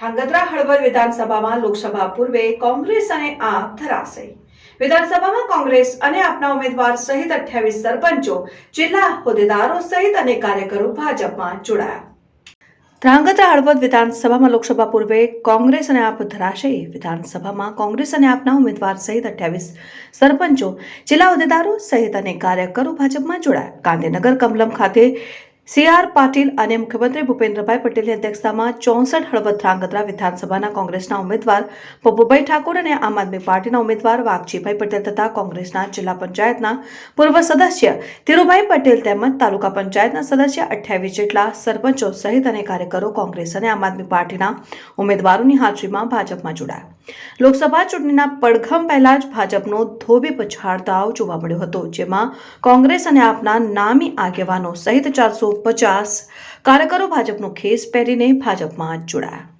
ધ્રાંગધ્રા હળવદ વિધાનસભામાં લોકસભા પૂર્વે કોંગ્રેસ અને આપ ધરાશે. વિધાનસભામાં કોંગ્રેસ અને આપના ઉમેદવાર સહિત અઠ્યાવીસ સરપંચો, જિલ્લા હોદ્દેદારો સહિત અને કાર્યકરો ભાજપમાં જોડાયા. ધ્રાંગધ્રા હળવદ વિધાનસભામાં લોકસભા પૂર્વે કોંગ્રેસ અને આપ ધરાશે. વિધાનસભામાં કોંગ્રેસ અને આપના ઉમેદવાર સહિત અઠ્યાવીસ સરપંચો, જિલ્લા હોદ્દેદારો સહિત અને કાર્યકરો ભાજપમાં જોડાયા. ગાંધીનગર કમલમ ખાતે સી આર પાટીલ અને મુખ્યમંત્રી ભૂપેન્દ્રભાઈ પટેલની અધ્યક્ષતામાં ચોસઠ હળવદ ધ્રાંગધ્રા વિધાનસભાના કોંગ્રેસના ઉમેદવાર પપ્પુભાઈ ઠાકોર અને આમ આદમી પાર્ટીના ઉમેદવાર વાઘજીભાઈ પટેલ તથા કોંગ્રેસના જિલ્લા પંચાયતના પૂર્વ સદસ્ય ધીરુભાઈ પટેલ તેમજ તાલુકા પંચાયતના સદસ્ય અઠ્યાવીસ જેટલા સરપંચો સહિત અને કાર્યકરો કોંગ્રેસ અને આમ આદમી પાર્ટીના ઉમેદવારોની હાજરીમાં ભાજપમાં જોડાયા. લોકસભા ચૂંટણીના પડઘમ પહેલા જ ભાજપનો ધોબી પછાડતાવ જોવા મળ્યો હતો, જેમાં કોંગ્રેસ અને આપના નામી આગેવાનો સહિત ચારસો પચાસ. કાર્યકરો ભાજપનો ખેસ પહેરીને ભાજપમાં જોડાયા.